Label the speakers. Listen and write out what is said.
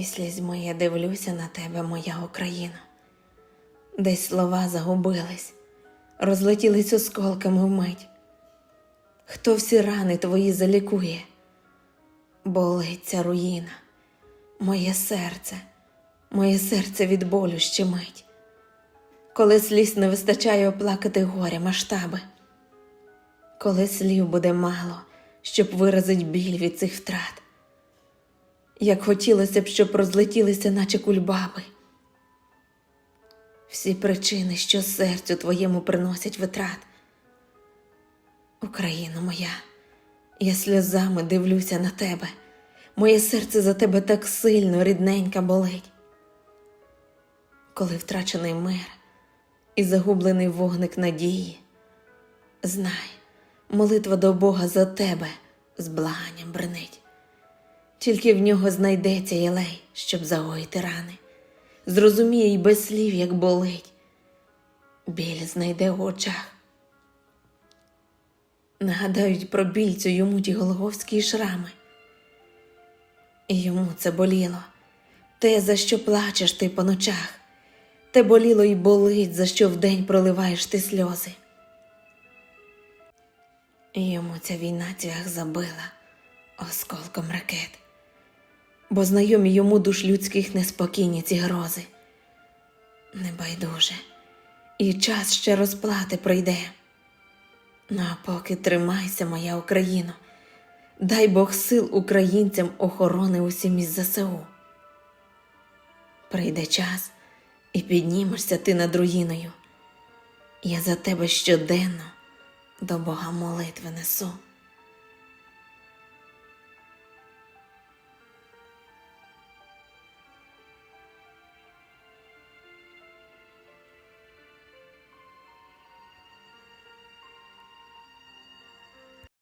Speaker 1: І слізьми я дивлюся на тебе, моя Україна. Десь слова загубились, розлетілись осколками вмить. Хто всі рани твої залікує? Болить ця руїна, моє серце, моє серце від болю щемить. Коли сліз не вистачає оплакати горя масштаби, коли слів буде мало, щоб виразить біль від цих втрат. Як хотілося б, щоб розлетілися, наче кульбаби. Всі причини, що серцю твоєму приносять витрат. Україно моя, я сльозами дивлюся на тебе. Моє серце за тебе так сильно, рідненька болить. Коли втрачений мир і загублений вогник надії, знай, молитва до Бога за тебе з благанням бренить. Тільки в нього знайдеться єлей, щоб загоїти рани. Зрозуміє й без слів, як болить. Біль знайде в очах. Нагадають про більцю йому ті голговські шрами. І йому це боліло, те, за що плачеш ти по ночах, те боліло й болить, за що вдень проливаєш ти сльози. І йому ця війна цвях забила осколком ракет, бо знайомі йому душ людських неспокійні ці грози. Небайдуже, і час ще розплати прийде. Ну а поки тримайся, моя Україно, дай Бог сил українцям охорони усім із ЗСУ. Прийде час і піднімешся ти над руїною. Я за тебе щоденно до Бога молитви несу.